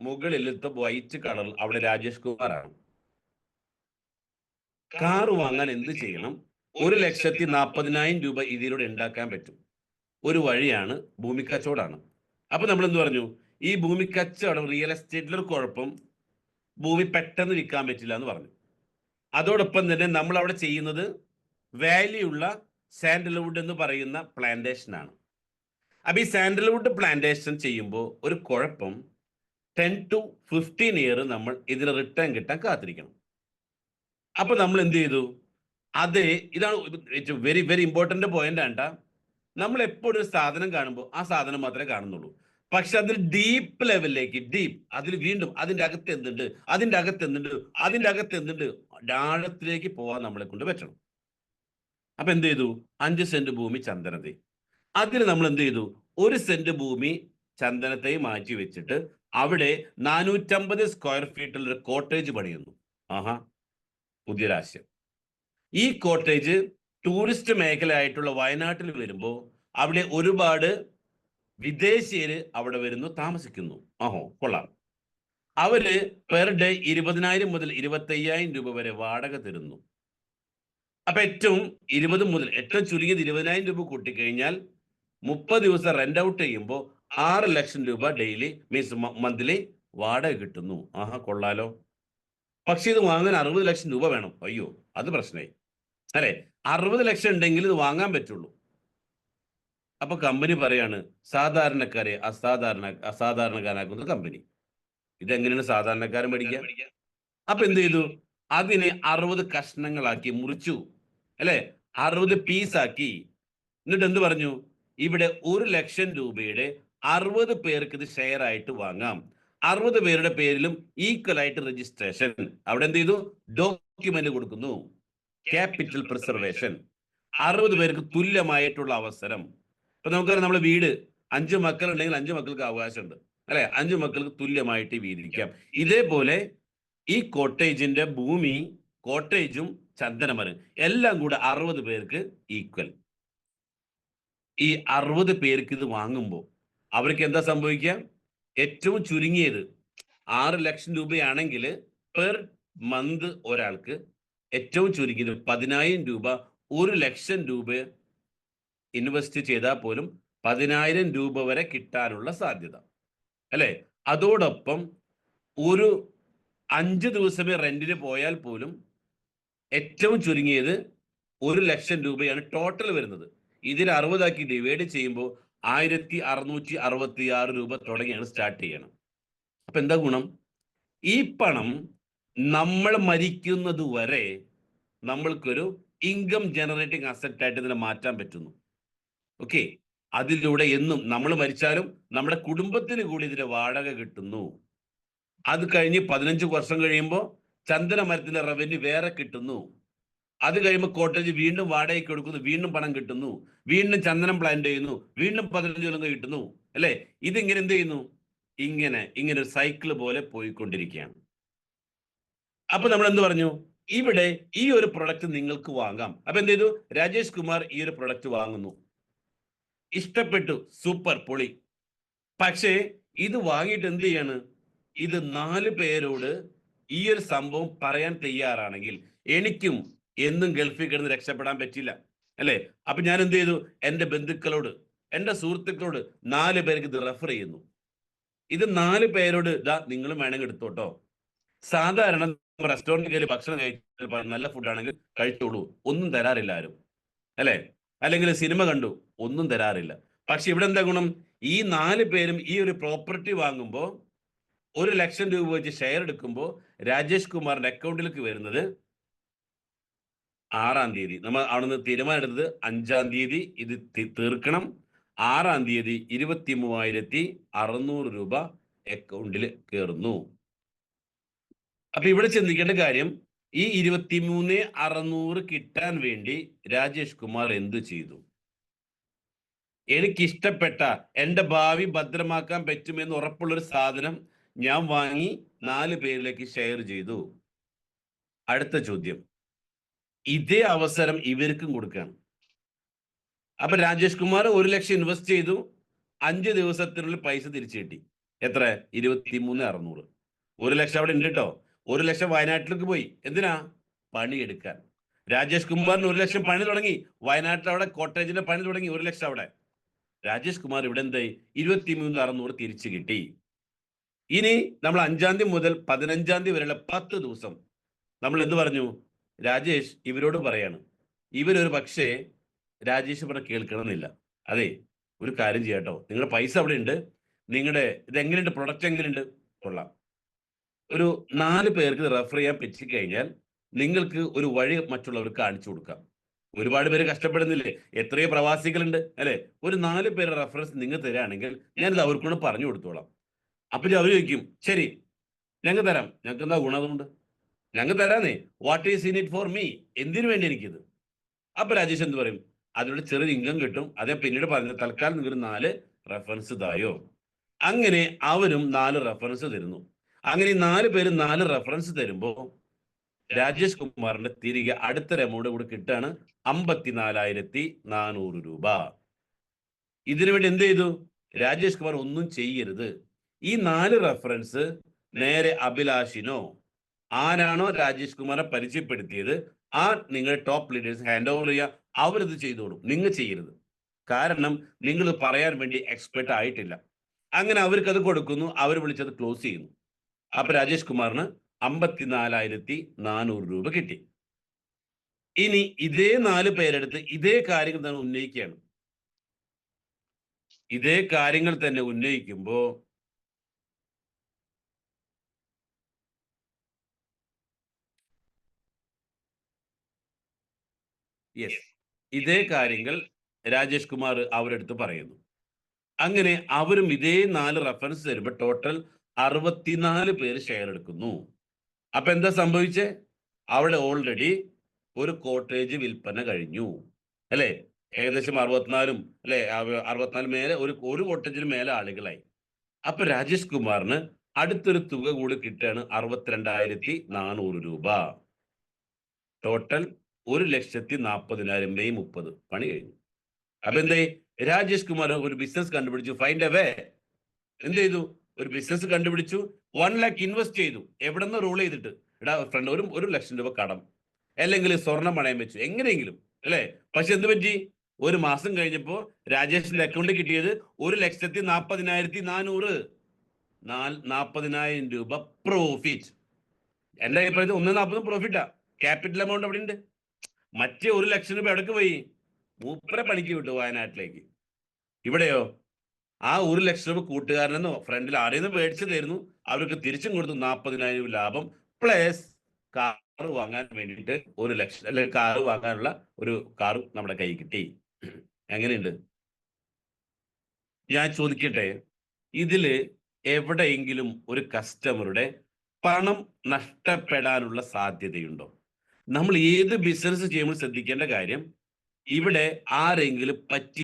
മുകളിലത്തെ white colour അവിടെ രാജേഷ് കുമാറാണ്. കാറ് വാങ്ങാൻ എന്ത് ചെയ്യണം? ഒരു ലക്ഷത്തി നാൽപ്പതിനായിരം രൂപ ഇതിലൂടെ ഉണ്ടാക്കാൻ പറ്റും. ഒരു വഴിയാണ് ഭൂമി കച്ചവടമാണ് അപ്പൊ നമ്മൾ എന്ത് പറഞ്ഞു? ഈ ഭൂമി കച്ചവടം റിയൽ എസ്റ്റേറ്റിലൊരു കുഴപ്പം ഭൂമി പെട്ടെന്ന് വിൽക്കാൻ പറ്റില്ല എന്ന് പറഞ്ഞു. അതോടൊപ്പം തന്നെ നമ്മൾ അവിടെ ചെയ്യുന്നത് വാല്യൂ ഉള്ള സാൻഡൽവുഡ് എന്ന് പറയുന്ന പ്ലാന്റേഷൻ ആണ്. അപ്പൊ ഈ സാൻഡൽവുഡ് പ്ലാന്റേഷൻ ചെയ്യുമ്പോൾ ഒരു കുഴപ്പം ടെൻ ടു ഫിഫ്റ്റീൻ ഇയർ നമ്മൾ ഇതിന് റിട്ടേൺ കിട്ടാൻ കാത്തിരിക്കണം. അപ്പൊ നമ്മൾ എന്ത് ചെയ്തു? അതേ ഇതാണ് വെരി വെരി ഇമ്പോർട്ടന്റ് പോയിന്റ് ആണ് ട്ടാ. നമ്മൾ എപ്പോഴും ഒരു സാധനം കാണുമ്പോൾ ആ സാധനം മാത്രമേ കാണുന്നുള്ളൂ. പക്ഷെ അതിൽ ഡീപ്പ് ലെവലിലേക്ക് ഡീപ്പ് അതിൽ വീണ്ടും അതിന്റെ അകത്ത് എന്തുണ്ട്? അതിന്റെ അകത്ത് എന്തുണ്ട്? അതിന്റെ അകത്ത് എന്തുണ്ട്? ആഴത്തിലേക്ക് പോവാൻ നമ്മളെ കൊണ്ട് പറ്റണം. അപ്പൊ എന്ത് ചെയ്തു? അഞ്ച് സെന്റ് ഭൂമി ചന്ദനത്തെ. അതിന് നമ്മൾ എന്ത് ചെയ്തു? ഒരു സെന്റ് ഭൂമി ചന്ദനത്തെ മാറ്റി വെച്ചിട്ട് അവിടെ നാനൂറ്റമ്പത് സ്ക്വയർ ഫീറ്റിൽ ഒരു കോട്ടേജ് പണിയുന്നു. ആഹാ പുതിയൊരാശയം ഈ കോട്ടേജ് ടൂറിസ്റ്റ് മേഖലയായിട്ടുള്ള വയനാട്ടിൽ വരുമ്പോൾ അവിടെ ഒരുപാട് വിദേശീയര് അവിടെ വരുന്നു താമസിക്കുന്നു. ആഹോ കൊള്ളാം. അവർ പെർ ഡേ ഇരുപതിനായിരം മുതൽ ഇരുപത്തയ്യായിരം രൂപ വരെ വാടക തരുന്നു. അപ്പൊ ഏറ്റവും ഇരുപത് മുതൽ ഏറ്റവും ചുരുങ്ങിയത് ഇരുപതിനായിരം രൂപ കൂട്ടിക്കഴിഞ്ഞാൽ മുപ്പത് ദിവസം റെന്റ് ഔട്ട് ചെയ്യുമ്പോൾ ആറ് ലക്ഷം രൂപ ഡെയിലി മീൻസ് മന്ത്ലി വാടക കിട്ടുന്നു. ആഹാ കൊള്ളാലോ. പക്ഷെ ഇത് വാങ്ങാൻ അറുപത് ലക്ഷം രൂപ വേണം. അയ്യോ അത് പ്രശ്നമായി അല്ലെ? അറുപത് ലക്ഷം ഉണ്ടെങ്കിൽ ഇത് വാങ്ങാൻ പറ്റുള്ളൂ. അപ്പൊ കമ്പനി പറയാണ് സാധാരണക്കാരെ അസാധാരണ അസാധാരണക്കാരാക്കുന്ന കമ്പനി ഇതെങ്ങനെയാണ് സാധാരണക്കാരൻ പഠിക്കുക? അപ്പൊ എന്ത് ചെയ്തു? അതിനെ അറുപത് കഷ്ണങ്ങളാക്കി മുറിച്ചു. അല്ലെ? അറുപത് പീസാക്കി എന്നിട്ട് എന്ത് പറഞ്ഞു? ഇവിടെ ഒരു ലക്ഷം രൂപയുടെ അറുപത് പേർക്ക് ഇത് ഷെയർ ആയിട്ട് വാങ്ങാം. അറുപത് പേരുടെ പേരിലും ഈക്വൽ ആയിട്ട് രജിസ്ട്രേഷൻ അവിടെ എന്ത് ചെയ്തു? ഡോക്യുമെന്റ് കൊടുക്കുന്നു. ക്യാപിറ്റൽ പ്രിസർവേഷൻ അറുപത് പേർക്ക് തുല്യമായിട്ടുള്ള അവസരം. ഇപ്പൊ നമുക്കറിയാം നമ്മുടെ വീട് അഞ്ചു മക്കൾ ഉണ്ടെങ്കിൽ അഞ്ച് മക്കൾക്ക് അവകാശമുണ്ട്. അല്ലെ? അഞ്ചു മക്കൾക്ക് തുല്യമായിട്ട് വീതിരിക്കാം ഇതേപോലെ ഈ കോട്ടേജിന്റെ ഭൂമി കോട്ടേജും ചന്ദനമരം എല്ലാം കൂടെ അറുപത് പേർക്ക് ഈക്വൽ ഈ അറുപത് പേർക്ക് ഇത് വാങ്ങുമ്പോൾ അവർക്ക് എന്താ സംഭവിക്കുക? ഏറ്റവും ചുരുങ്ങിയത് ആറ് ലക്ഷം രൂപയാണെങ്കിൽ പെർ മന്ത് ഒരാൾക്ക് ഏറ്റവും ചുരുങ്ങിയത് പതിനായിരം രൂപ. ഒരു ലക്ഷം രൂപ ഇൻവെസ്റ്റ് ചെയ്താൽ പോലും പതിനായിരം രൂപ വരെ കിട്ടാനുള്ള സാധ്യത. അല്ലേ? അതോടൊപ്പം ഒരു അഞ്ച് ദിവസമേ റെന്റിന് പോയാൽ പോലും ഏറ്റവും ചുരുങ്ങിയത് ഒരു ലക്ഷം രൂപയാണ് ടോട്ടൽ വരുന്നത്. ഇതിൽ അറുപതാക്കി ഡിവൈഡ് ചെയ്യുമ്പോൾ ആയിരത്തി അറുന്നൂറ്റി അറുപത്തി ആറ് രൂപ തുടങ്ങിയാണ് സ്റ്റാർട്ട് ചെയ്യണം. അപ്പൊ എന്താ ഗുണം? ഈ പണം നമ്മൾ മരിക്കുന്നത് വരെ നമ്മൾക്കൊരു ഇൻകം ജനറേറ്റിംഗ് അസറ്റ് ഇതിനെ മാറ്റാൻ പറ്റുന്നു. ഓക്കെ അതിലൂടെ എന്നും നമ്മൾ മരിച്ചാലും നമ്മുടെ കുടുംബത്തിന് കൂടി ഇതിന്റെ വാടക കിട്ടുന്നു. അത് കഴിഞ്ഞ് പതിനഞ്ച് വർഷം കഴിയുമ്പോൾ ചന്ദന മരത്തിന്റെ റവന്യൂ വേറെ കിട്ടുന്നു. അത് കഴിയുമ്പോൾ കോട്ടേജ് വീണ്ടും വാടകയ്ക്ക് കൊടുക്കുന്നു വീണ്ടും പണം കിട്ടുന്നു വീണ്ടും ചന്ദനം പ്ലാന്റ് ചെയ്യുന്നു വീണ്ടും പതിനഞ്ച് കൊല്ലം കിട്ടുന്നു അല്ലേ? ഇതിങ്ങനെ എന്ത് ചെയ്യുന്നു? ഇങ്ങനെ ഇങ്ങനെ ഒരു സൈക്കിൾ പോലെ പോയിക്കൊണ്ടിരിക്കുകയാണ്. അപ്പൊ നമ്മൾ എന്ത് പറഞ്ഞു? ഇവിടെ ഈ ഒരു പ്രൊഡക്റ്റ് നിങ്ങൾക്ക് വാങ്ങാം. അപ്പൊ എന്ത് ചെയ്തു? രാജേഷ് കുമാർ ഈ ഒരു പ്രൊഡക്റ്റ് വാങ്ങുന്നു. ഇഷ്ടപ്പെട്ടു സൂപ്പർ പൊളി. പക്ഷേ ഇത് വാങ്ങിയിട്ട് എന്ത് ചെയ്യാണ്? ഇത് നാല് പേരോട് ഈ ഒരു സംഭവം പറയാൻ തയ്യാറാണെങ്കിൽ എനിക്കും എന്നും ഗൾഫിൽ കിടന്ന് രക്ഷപ്പെടാൻ പറ്റില്ല അല്ലേ? അപ്പൊ ഞാൻ എന്ത് ചെയ്തു? എന്റെ ബന്ധുക്കളോട് എന്റെ സുഹൃത്തുക്കളോട് നാല് പേർക്ക് ഇത് റെഫർ ചെയ്യുന്നു. ഇത് നാല് പേരോട് ഇതാ നിങ്ങളും വേണമെങ്കിൽ എടുത്തോട്ടോ. സാധാരണ റെസ്റ്റോറന്റിൽ കയറി ഭക്ഷണം കഴിച്ചാൽ നല്ല ഫുഡാണെങ്കിൽ കഴിച്ചോളൂ. ഒന്നും തരാറില്ല ആരും അല്ലേ? അല്ലെങ്കിൽ സിനിമ കണ്ടു ഒന്നും തരാറില്ല. പക്ഷെ ഇവിടെ എന്താ ഗുണം? ഈ നാല് പേരും ഈ ഒരു പ്രോപ്പർട്ടി വാങ്ങുമ്പോൾ ഒരു ലക്ഷം രൂപ വെച്ച് ഷെയർ എടുക്കുമ്പോൾ രാജേഷ് കുമാറിന്റെ അക്കൗണ്ടിലേക്ക് വരുന്നത് ആറാം തീയതി. നമ്മൾ അവിടുന്ന് തീരുമാനം എടുത്തത് അഞ്ചാം തീയതി ഇത് തീർക്കണം. ആറാം തീയതി ഇരുപത്തി മൂവായിരത്തി അറുന്നൂറ് രൂപ അക്കൗണ്ടിൽ കയറുന്നു അപ്പൊ ഇവിടെ ചിന്തിക്കേണ്ട കാര്യം ഈ ഇരുപത്തി മൂന്ന് അറുന്നൂറ് കിട്ടാൻ വേണ്ടി രാജേഷ് കുമാർ എന്തു ചെയ്തു? എനിക്കിഷ്ടപ്പെട്ട എന്റെ ഭാവി ഭദ്രമാക്കാൻ പറ്റുമെന്ന് ഉറപ്പുള്ളൊരു സാധനം ഞാൻ വാങ്ങി നാല് പേരിലേക്ക് ഷെയർ ചെയ്തു. അടുത്ത ചോദ്യം. ഇതേ അവസരം ഇവർക്കും കൊടുക്കുകയാണ്. അപ്പൊ രാജേഷ് കുമാർ ഒരു ലക്ഷം ഇൻവെസ്റ്റ് ചെയ്തു. അഞ്ച് ദിവസത്തിനുള്ളിൽ പൈസ തിരിച്ചു കിട്ടി. എത്ര? ഇരുപത്തി മൂന്ന് അറുന്നൂറ്. ഒരു ലക്ഷം അവിടെ ഉണ്ട് കേട്ടോ ഒരു ലക്ഷം വയനാട്ടിലേക്ക് പോയി. എന്തിനാ? പണിയെടുക്കാൻ രാജേഷ് കുമാറിന് ഒരു ലക്ഷം പണി തുടങ്ങി. വയനാട്ടിൽ അവിടെ കോട്ടേജിന്റെ പണി തുടങ്ങി. ഒരു ലക്ഷം അവിടെ. രാജേഷ് കുമാർ ഇവിടെ എന്തായി ഇരുപത്തി മൂന്ന് അറുന്നൂറ് തിരിച്ചു കിട്ടി. ഇനി നമ്മൾ അഞ്ചാം തീയതി മുതൽ പതിനഞ്ചാം തീയതി വരെയുള്ള പത്ത് ദിവസം നമ്മൾ എന്ത് പറഞ്ഞു? രാജേഷ് ഇവരോട് പറയാണ്. ഇവരൊരു പക്ഷേ രാജേഷ് പറഞ്ഞ കേൾക്കണമെന്നില്ല. അതെ ഒരു കാര്യം ചെയ്യാട്ടോ. നിങ്ങളുടെ പൈസ അവിടെ ഉണ്ട് നിങ്ങളുടെ ഇതെങ്ങനെയുണ്ട്? പ്രൊഡക്റ്റ് എങ്ങനെയുണ്ട്? കൊള്ളാം. ഒരു നാല് പേർക്ക് റെഫർ ചെയ്യാൻ പറ്റിക്കഴിഞ്ഞാൽ നിങ്ങൾക്ക് ഒരു വഴി മറ്റുള്ളവർക്ക് കാണിച്ചു കൊടുക്കാം. ഒരുപാട് പേര് കഷ്ടപ്പെടുന്നില്ലേ? എത്രയോ പ്രവാസികളുണ്ട് അല്ലെ? ഒരു നാല് പേരുടെ റെഫറൻസ് നിങ്ങൾ തരാണെങ്കിൽ ഞാനിത് അവർക്കൂടെ പറഞ്ഞു കൊടുത്തോളാം. അപ്പൊ അവർ ചോദിക്കും ശരി ഞങ്ങൾ തരാം. ഞങ്ങൾക്ക് എന്താ ഗുണം അതുകൊണ്ട്? ഞങ്ങൾ തരാന്നേ. What is in it for me എന്തിനു വേണ്ടി എനിക്കിത്? അപ്പൊ രാജേഷ് എന്ത് പറയും? അതിലൂടെ ചെറിയ ഇൻകം കിട്ടും. അതേ പിന്നീട് പറഞ്ഞ തൽക്കാലം നിങ്ങൾ നാല് റെഫറൻസ് തായോ അങ്ങനെ അവരും നാല് റെഫറൻസ് തരുന്നു. അങ്ങനെ നാല് പേര് നാല് റെഫറൻസ് തരുമ്പോൾ രാജേഷ് കുമാറിന്റെ തിരികെ അടുത്ത എമൗണ്ട് കൂടെ കിട്ടാണ് അമ്പത്തിനാലായിരത്തി നാനൂറ് രൂപ. ഇതിനു വേണ്ടി എന്ത് ചെയ്തു? രാജേഷ് കുമാർ ഒന്നും ചെയ്യരുത്. ഈ നാല് റെഫറൻസ് നേരെ അഭിലാഷിനോ ആരാണോ രാജേഷ് കുമാറെ പരിചയപ്പെടുത്തിയത് ആ നിങ്ങൾ ടോപ്പ് ലീഡേഴ്സ് ഹാൻഡ് ഓവർ ചെയ്യുക അവരിത് ചെയ്തോളും. നിങ്ങൾ ചെയ്യരുത്. കാരണം നിങ്ങൾ പറയാൻ വേണ്ടി എക്സ്പെർട്ട് ആയിട്ടില്ല. അങ്ങനെ അവർക്ക് അത് കൊടുക്കുന്നു. അവർ വിളിച്ചത് ക്ലോസ് ചെയ്യുന്നു. അപ്പൊ രാജേഷ് കുമാറിന് അമ്പത്തിനാലായിരത്തി നാനൂറ് രൂപ കിട്ടി. ഇനി ഇതേ നാല് പേരെടുത്ത് ഇതേ കാര്യങ്ങൾ തന്നെ ഉന്നയിക്കുകയാണ്. ഇതേ കാര്യങ്ങൾ തന്നെ ഉന്നയിക്കുമ്പോ യെസ് ഇതേ കാര്യങ്ങൾ രാജേഷ് കുമാർ അവരെടുത്ത് പറയുന്നു. അങ്ങനെ അവരും ഇതേ നാല് റെഫറൻസ് തരുമ്പോൾ ടോട്ടൽ അറുപത്തിനാല് പേര് ഷെയർ എടുക്കുന്നു. അപ്പൊ എന്താ സംഭവിച്ചേ? അവിടെ ഓൾറെഡി ഒരു കോട്ടേജ് വിൽപ്പന കഴിഞ്ഞു. അല്ലേ? ഏകദേശം അറുപത്തിനാലും അല്ലെ? അറുപത്തിനാല് മേലെ ഒരു ഒരു കോട്ടേജിന് മേലെ ആളുകളായി. അപ്പൊ രാജേഷ് കുമാറിന് അടുത്തൊരു തുക കൂടി കിട്ടുകയാണ് അറുപത്തിരണ്ടായിരത്തി നാനൂറ് രൂപ. ടോട്ടൽ ഒരു ലക്ഷത്തി നാൽപ്പതിനായിരം മെയ് മുപ്പത് പണി കഴിഞ്ഞു. അപ്പൊ എന്തേ? രാജേഷ് കുമാർ ഒരു ബിസിനസ് കണ്ടുപിടിച്ചു ഫൈൻഡ് എ വേ എന്ത് ചെയ്തു? ഒരു ബിസിനസ് കണ്ടുപിടിച്ചു വൺ ലാക്ക് ഇൻവെസ്റ്റ് ചെയ്തു. എവിടെ നിന്ന് റൂൾ ചെയ്തിട്ട്. എടാ ഫ്രണ്ട് ഒരു ഒരു ലക്ഷം രൂപ കടം. അല്ലെങ്കിൽ സ്വർണം പണയം വെച്ചു. എങ്ങനെയെങ്കിലും അല്ലേ? പക്ഷെ എന്ത് പറ്റി? ഒരു മാസം കഴിഞ്ഞപ്പോ രാജേഷിന്റെ അക്കൗണ്ട് കിട്ടിയത് ഒരു ലക്ഷത്തി നാൽപ്പതിനായിരത്തി നാനൂറ്. നാൽപ്പതിനായിരം രൂപ പ്രോഫിറ്റ് എന്റെ അഭിപ്രായത്തിൽ ഒന്ന് നാൽപ്പതും പ്രോഫിറ്റാ ക്യാപിറ്റൽ എമൗണ്ട് അവിടെ ഉണ്ട് മറ്റേ ഒരു ലക്ഷം രൂപ എവിടേക്ക് പോയി? മൂപ്പരെ പണിക്ക് വിട്ടു വയനാട്ടിലേക്ക്. ഇവിടെയോ? ആ ഒരു ലക്ഷം രൂപ കൂട്ടുകാരനെന്നോ ഫ്രണ്ടിൽ ആരെയും മേടിച്ചു തരുന്നു. അവർക്ക് തിരിച്ചും കൊടുത്തു. നാൽപ്പതിനായിരം ലാഭം. പ്ലസ് കാർ വാങ്ങാൻ വേണ്ടിയിട്ട് ഒരു ലക്ഷം അല്ലെങ്കിൽ കാർ വാങ്ങാനുള്ള ഒരു കാർ നമ്മുടെ കൈ കിട്ടി. എങ്ങനെയുണ്ട്? ഞാൻ ചോദിക്കട്ടെ. ഇതിൽ എവിടെയെങ്കിലും ഒരു കസ്റ്റമറുടെ പണം നഷ്ടപ്പെടാനുള്ള സാധ്യതയുണ്ടോ? നമ്മൾ ഏത് ബിസിനസ് ചെയ്യുമ്പോൾ ശ്രദ്ധിക്കേണ്ട കാര്യം ഇവിടെ ആരെങ്കിലും പറ്റി